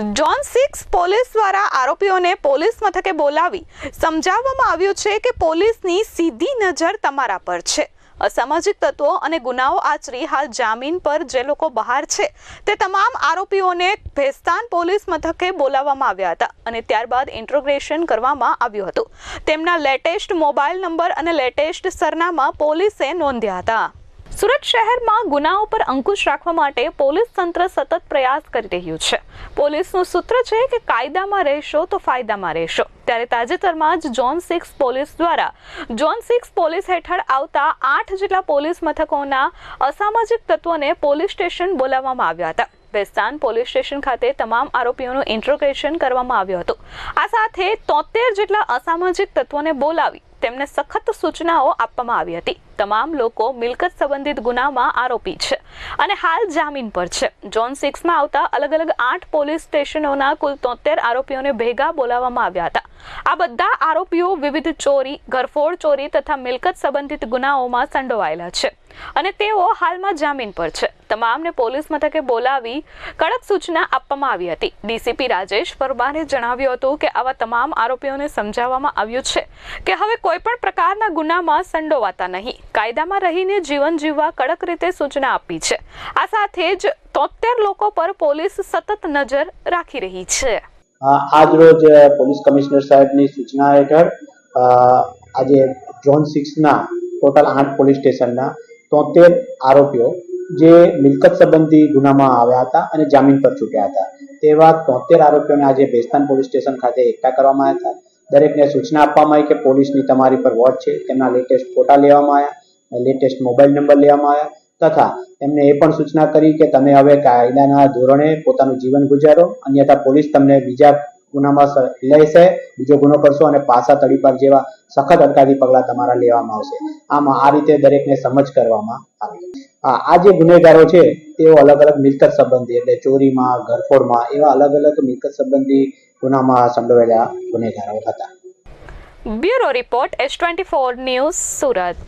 John six police દ્વારા આરોપીઓને police મથકે બોલાવી સમજાવવામાં આવ્યું છે કે પોલીસની સીધી નજર તમારા પર છે. અસામાજિક તત્વો અને ગુનાઓ આચરી હાલ જામીન પર જે લોકો બહાર છે, તે તમામ આરોપીઓને ભેસ્તાન પોલીસ મથકે બોલાવવામાં આવ્યા હતા અને ત્યારબાદ ઇન્ટ્રોગ્રેશન કરવામાં આવ્યું હતું. તેમના લેટેસ્ટ મોબાઈલ નંબર અને લેટેસ્ટ સરનામા પોલીસે નોંધ્યા હતા. સુરત શહેરમાં ગુનાઓ પર અંકુશ રાખવા માટે પોલીસ તંત્ર સતત પ્રયાસ કરી રહ્યું છે. પોલીસનું સૂત્ર છે કે કાયદામાં રહેશો તો ફાયદામાં રહેશો. ત્યારે તાજેતરમાં જ જોન સિક્સ પોલીસ દ્વારા જોન સિક્સ પોલીસ હેઠળ આવતા આઠ જેટલા પોલીસ મથકોના અસામાજિક તત્વોને પોલીસ સ્ટેશન બોલાવવામાં આવ્યા હતા. વેસ્તાન પોલીસ સ્ટેશન ખાતે તમામ આરોપીઓનું ઇન્ટ્રોગેશન કરવામાં આવ્યું હતું. આ સાથે તોતેર જેટલા અસામાજિક તત્વોને બોલાવી તેમને સખત સૂચનાઓ આપવામાં આવી હતી. તમામ લોકો મિલકત સંબંધિત ગુનામાં આરોપી છે. અને હાલ જામીન પર છે. ઝોન સિક્સમાં આવતા અલગ અલગ આઠ પોલીસ સ્ટેશનોના કુલ તોતેર આરોપીઓને ભેગા બોલાવવામાં આવ્યા હતા. આ બધા આરોપીઓ વિવિધ ચોરી, ઘરફોડ ચોરી તથા મિલકત સંબંધિત ગુનાઓમાં સંડોવાયેલા છે. અને તેઓ હાલમાં જામીન પર છે. તમામને પોલીસ મથકે બોલાવી કડક સૂચના આપવામાં આવી હતી. ડીસીપી રાજેશ પરમારે જણાવ્યું હતું કે આવા તમામ આરોપીઓને સમજાવવામાં આવ્યું છે કે હવે કોઈ પણ પ્રકારના ગુનામાં સંડોવાતા નહીં. કાયદામાં રહીને જીવન જીવવા કડક રીતે સૂચના આપી છે. આ સાથે જ તોતેર લોકો પર પોલીસ સતત નજર રાખી રહી છે. આજ રોજ પોલીસ કમિશનર સાહેબની સૂચના હેઠળ આજે ઝોન સિક્સના ટોટલ આઠ પોલીસ સ્ટેશનના તોતેર આરોપીઓ જે મિલકત સંબંધી ગુનામાં આવ્યા હતા અને જામીન પર છૂટ્યા હતા. તેવા તોતેર આરોપીઓને આજે ભેસ્તાન પોલીસ સ્ટેશન ખાતે એકઠા કરવામાં આવ્યા હતા. દરેકને સૂચના આપવામાં આવી કે પોલીસની તમારી પર વોચ છે, તેમના લેટેસ્ટ ફોટા લેવામાં આવ્યા લેટેસ્ટ મોબાઈલ નંબર લેવામાં આવ્યા, તથા એમને એ પણ સૂચના કરી કે તમે હવે કાયદાના ધોરણે પોતાનું જીવન ગુજારો, અન્યથા પોલીસ તમને બીજા ગુનામાં લેશે, બીજો ગુનો કરશો અને પાસા તડીપાર જેવા સખત અટકાવી પગલાં તમારા લેવામાં આવશે. આમાં આ રીતે દરેકને સમજ કરવામાં આવી. આ જે ગુનેગારો છે તેઓ અલગ અલગ મિલકત સંબંધી, એટલે ચોરીમાં, ઘરફોડમાં, એવા અલગ અલગ મિલકત સંબંધી ગુનામાં સંડોવાયેલા ગુનેગારો હતા. Bureau report, S twenty four news Surat.